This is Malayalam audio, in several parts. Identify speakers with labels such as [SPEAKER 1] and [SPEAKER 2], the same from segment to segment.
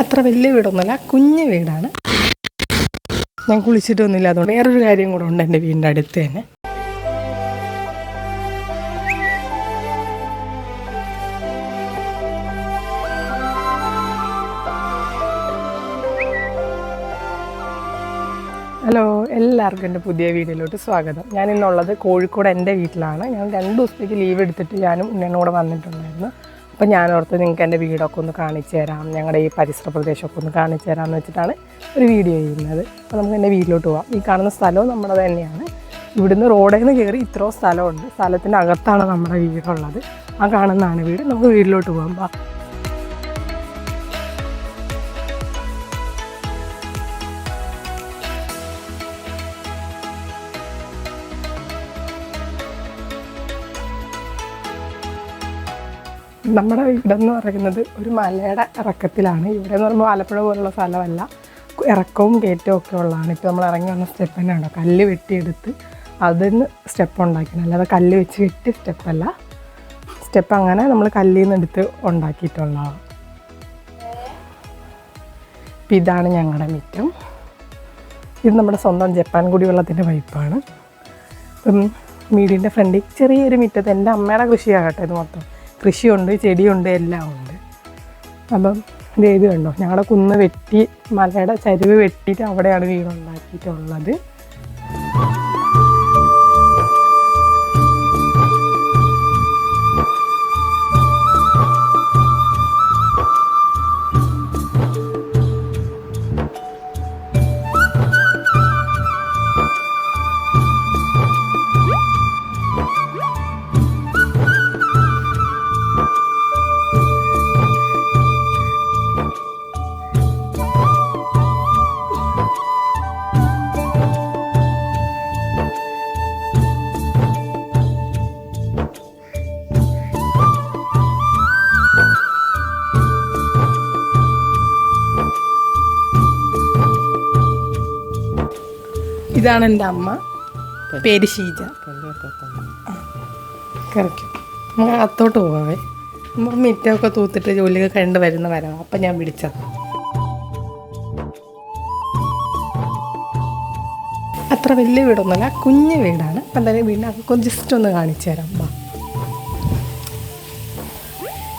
[SPEAKER 1] അത്ര വലിയ വീടൊന്നുമല്ല കുഞ്ഞു വീടാണ്. ഞാൻ കുളിച്ചിട്ടൊന്നുമില്ല അതുകൊണ്ട് വേറൊരു കാര്യം കൂടെ ഉണ്ട് എന്റെ വീടിന്റെ അടുത്ത് തന്നെ. ഹലോ എല്ലാവർക്കും എന്റെ പുതിയ വീഡിയോയിലോട്ട് സ്വാഗതം. ഞാൻ ഇന്നുള്ളത് കോഴിക്കോട് എന്റെ വീട്ടിലാണ്. ഞാൻ രണ്ട് ദിവസത്തേക്ക് ലീവ് എടുത്തിട്ട് ഞാനും ഉണ്ണനും വന്നിട്ടുണ്ടായിരുന്നു. അപ്പോൾ ഞാൻ ഓർത്ത് നിങ്ങൾക്ക് എന്റെ വീടൊക്കെ ഒന്ന് കാണിച്ചു തരാം. ഞങ്ങളുടെ ഈ പരിസര പ്രദേശമൊക്കെ ഒന്ന് കാണിച്ചു തരാമെന്ന് വെച്ചിട്ടാണ് ഒരു വീഡിയോ ചെയ്യുന്നത്. അപ്പോൾ നമുക്ക് എന്റെ വീട്ടിലോട്ട് പോകാം ഈ കാണുന്ന സ്ഥലവും നമ്മുടെ തന്നെയാണ്. ഇവിടുന്ന് റോഡിൽ നിന്ന് കയറി ഇത്രയും സ്ഥലമുണ്ട്. സ്ഥലത്തിന്റെ അകത്താണ് നമ്മുടെ വീടുള്ളത്. ആ കാണുന്നതാണ് വീട്. നമുക്ക് വീട്ടിലോട്ട് പോകാം നമ്മുടെ വീടെന്ന് പറയുന്നത് ഒരു മലയുടെ ഇറക്കത്തിലാണ്. ഇവിടെ എന്ന് പറയുമ്പോൾ ആലപ്പുഴ പോലുള്ള സ്ഥലമല്ല. ഇറക്കവും കയറ്റവും ഒക്കെ ഉള്ളതാണ്. ഇപ്പോൾ നമ്മൾ ഇറങ്ങി വന്ന സ്റ്റെപ്പ് തന്നെ ഉണ്ടോ കല്ല് വെട്ടിയെടുത്ത് അതിന് സ്റ്റെപ്പ് ഉണ്ടാക്കണം അല്ലാതെ കല്ല് വെച്ച് കെട്ടി സ്റ്റെപ്പല്ല സ്റ്റെപ്പ് അങ്ങനെ നമ്മൾ കല്ലിൽ നിന്ന് എടുത്ത് ഉണ്ടാക്കിയിട്ടുള്ളതാണ്. ഇപ്പം ഇതാണ് ഞങ്ങളുടെ മിറ്റം. ഇത് നമ്മുടെ സ്വന്തം ജപ്പാൻ കുടിവെള്ളത്തിന്റെ പൈപ്പാണ്. ഇപ്പം വീടിന്റെ ഫ്രണ്ടിൽ ചെറിയൊരു മിറ്റത്ത് എന്റെ അമ്മയുടെ കൃഷിയാകട്ടെ ഇത് മൊത്തം. കൃഷിയുണ്ട് ചെടിയുണ്ട് എല്ലാം ഉണ്ട്. അപ്പം ഇത് കണ്ടോ? ഞങ്ങളുടെ കുന്ന് വെട്ടി മലയുടെ ചരിവ് വെട്ടിയിട്ട് അവിടെയാണ് വീടുണ്ടാക്കിയിട്ടുള്ളത്. ഇതാണ് എന്റെ അമ്മ. പേര് ഷീജ. കറക്റ്റ് നമുക്ക് അകത്തോട്ട് പോകാവേ നമുക്ക് മിറ്റമൊക്കെ തൂത്തിട്ട് ജോലിയൊക്കെ കണ്ട് വരുന്ന വരാം. അപ്പം ഞാൻ വിളിച്ചത് അത്ര വലിയ വീടൊന്നുമല്ല കുഞ്ഞു വീടാണ്. അപ്പം എന്തായാലും വീടിനകത്ത് ജസ്റ്റ് ഒന്ന് കാണിച്ചു തരാം. അമ്മ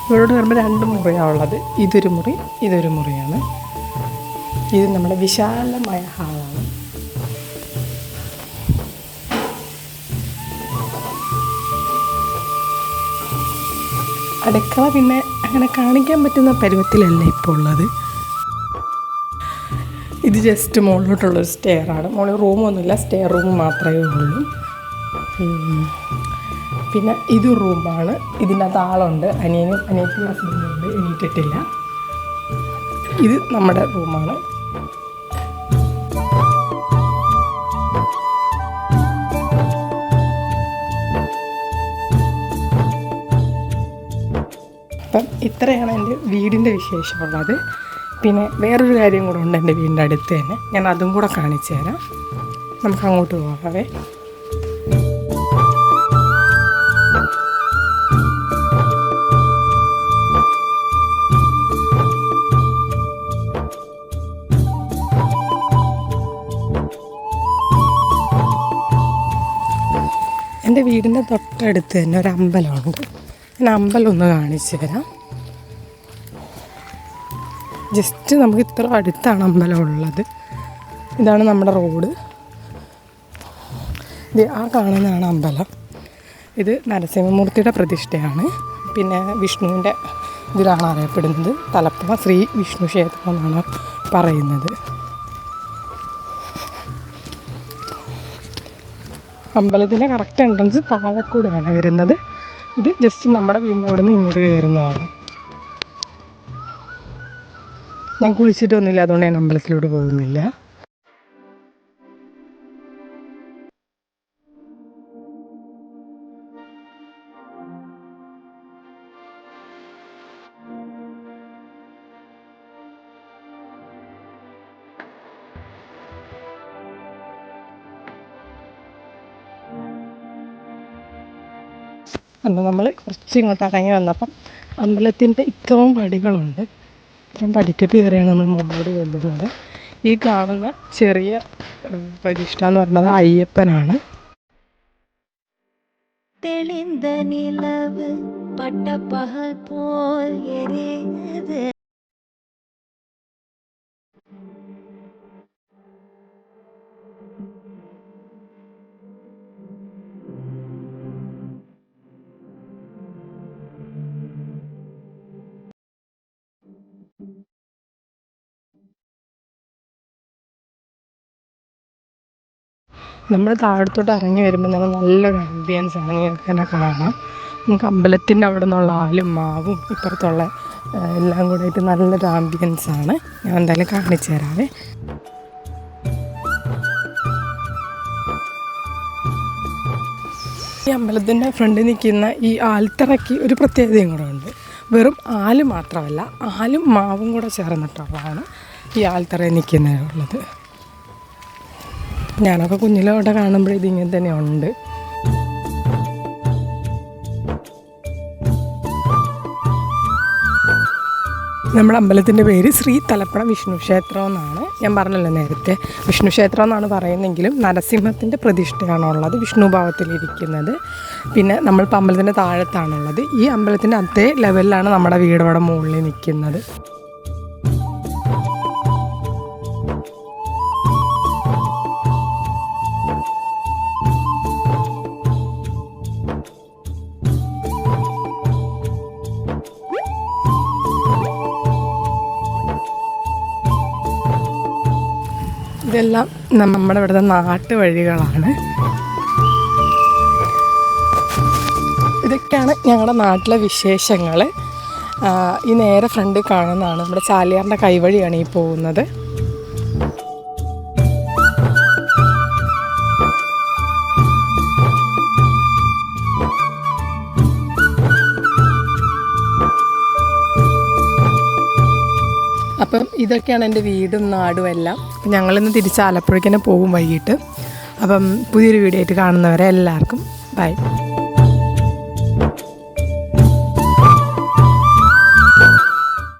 [SPEAKER 1] ഇവരോട് വരുമ്പോൾ രണ്ട് മുറിയാണ് ഉള്ളത്. ഇതൊരു മുറി ഇതൊരു മുറിയാണ്. ഇത് നമ്മുടെ വിശാലമായ ഹാളാണ്. അടുക്കള പിന്നെ അങ്ങനെ കാണിക്കാൻ പറ്റുന്ന പരുവത്തിലല്ല ഇപ്പോൾ ഉള്ളത്? ഇത് ജസ്റ്റ് മുകളിലോട്ടുള്ളൊരു സ്റ്റെയർ ആണ്. മുകളിൽ റൂമൊന്നുമില്ല സ്റ്റെയർ റൂം മാത്രമേ ഉള്ളൂ. പിന്നെ ഇത് റൂമാണ് ഇതിനകത്ത് ആളുണ്ട്. അനിയനും അനിയത്തിയും ഹസ്ബൻഡുണ്ട് എണീറ്റിട്ടില്ല. ഇത് നമ്മുടെ റൂമാണ് അപ്പം ഇത്രയാണ് എന്റെ വീടിന്റെ വിശേഷമുള്ളത്. പിന്നെ വേറൊരു കാര്യം കൂടെ ഉണ്ട് എന്റെ വീടിന്റെ അടുത്ത് തന്നെ. ഞാൻ അതും കൂടെ കാണിച്ചു തരാം. നമുക്ക് അങ്ങോട്ട് പോകാവേ. എന്റെ വീടിന്റെ തൊട്ടടുത്ത് തന്നെ ഒരു അമ്പലമുണ്ട്. ഞാൻ ഒന്ന് കാണിച്ചു തരാം. ജസ്റ്റ് നമുക്ക് ഇത്ര അടുത്താണ് അമ്പലം ഉള്ളത്. ഇതാണ് നമ്മുടെ റോഡ്. ഇത് ആ കാണുന്നതാണ് അമ്പലം. ഇത് നരസിംഹമൂർത്തിയുടെ പ്രതിഷ്ഠയാണ്. പിന്നെ വിഷ്ണുവിന്റെ ഇതിലാണ് അറിയപ്പെടുന്നത്. തലപ്പുറ ശ്രീ വിഷ്ണു ക്ഷേത്രം എന്നാണ് പറയുന്നത്. അമ്പലത്തിന്റെ കറക്റ്റ് എൻട്രൻസ് താഴെക്കൂടെയാണ് വരുന്നത്. ഇത് ജസ്റ്റ് നമ്മുടെ അവിടെ നിന്ന് ഇങ്ങോട്ട് കയറുന്നതാണ്. ഞാൻ കുളിച്ചിട്ടൊന്നുമില്ല അതുകൊണ്ട് ഞാൻ അമ്പലത്തിലോട്ട് പോകുന്നില്ല. അപ്പോൾ നമ്മൾ കുറച്ച് ഇങ്ങോട്ട് ഇറങ്ങി വന്നപ്പം അമ്പലത്തിന്റെ ഇത്രയും പടികളുണ്ട്. ഇത്രയും പടിക്ക് കയറിയാണ് നമ്മൾ മുമ്പോട്ട് വരുന്നത് ഈ കാണുന്ന ചെറിയ പരിഷ്ഠ എന്ന് പറയുന്നത് അയ്യപ്പനാണ്.
[SPEAKER 2] തെളിന്ത നിലവ് പട്ടപ്പകൽ പോൽ
[SPEAKER 1] നമ്മൾ താഴത്തോട്ട് ഇറങ്ങി വരുമ്പോൾ തന്നെ നല്ലൊരു ആംബിയൻസ് ആണ്. നിങ്ങൾക്ക് കാണാം. നമുക്ക് അമ്പലത്തിന്റെ അവിടെ നിന്നുള്ള ആലും മാവും ഇപ്പുറത്തുള്ള എല്ലാം കൂടെ ആയിട്ട് നല്ലൊരു ആംബിയൻസ് ആണ്. ഞാൻ എന്തായാലും കാണിച്ചു തരാവേ. ഈ അമ്പലത്തിന്റെ ഫ്രണ്ടിൽ നിൽക്കുന്ന ഈ ആൽത്തറയ്ക്ക് ഒരു പ്രത്യേകതയും കൂടെ ഉണ്ട്. വെറും ആൽ മാത്രമല്ല ആലും മാവും കൂടെ ചേർന്നിട്ടുള്ളതാണ് ഈ ആൽത്തറയിൽ നിൽക്കുന്നതുള്ളത് ഞാനൊക്കെ കുഞ്ഞിലോട്ടെ കാണുമ്പോഴേ ഇതിങ്ങനെ തന്നെ ഉണ്ട്. നമ്മുടെ അമ്പലത്തിന്റെ പേര് ശ്രീ തലപ്പുഴ വിഷ്ണു ക്ഷേത്രം എന്നാണ്. ഞാൻ പറഞ്ഞല്ലോ നേരത്തെ. വിഷ്ണു ക്ഷേത്രം എന്നാണ് പറയുന്നെങ്കിലും നരസിംഹത്തിന്റെ പ്രതിഷ്ഠയാണുള്ളത് വിഷ്ണു ഭാവത്തിലിരിക്കുന്നത്. പിന്നെ നമ്മളിപ്പോൾ അമ്പലത്തിന്റെ താഴത്താണുള്ളത്. ഈ അമ്പലത്തിന്റെ അതേ ലെവലിലാണ് നമ്മുടെ വീട് മുകളിൽ നിൽക്കുന്നത്. ഇതെല്ലാം നമ്മുടെ ഇവിടുത്തെ നാട്ടുവഴികളാണ്. ഇതൊക്കെയാണ് ഞങ്ങളുടെ നാട്ടിലെ വിശേഷങ്ങൾ ഈ നേരെ ഫ്രണ്ടിൽ കാണുന്നതാണ്. നമ്മുടെ ചാലിയാറിന്റെ കൈവഴിയാണ് ഈ പോകുന്നത്. അപ്പം ഇതൊക്കെയാണ് എന്റെ വീടും നാടും എല്ലാം. ഞങ്ങളിന്ന് തിരിച്ച് ആലപ്പുഴയ്ക്ക് തന്നെ പോകും വൈകിട്ട്. അപ്പം പുതിയൊരു വീഡിയോ ആയിട്ട് കാണുന്നവരെ എല്ലാവർക്കും ബൈ.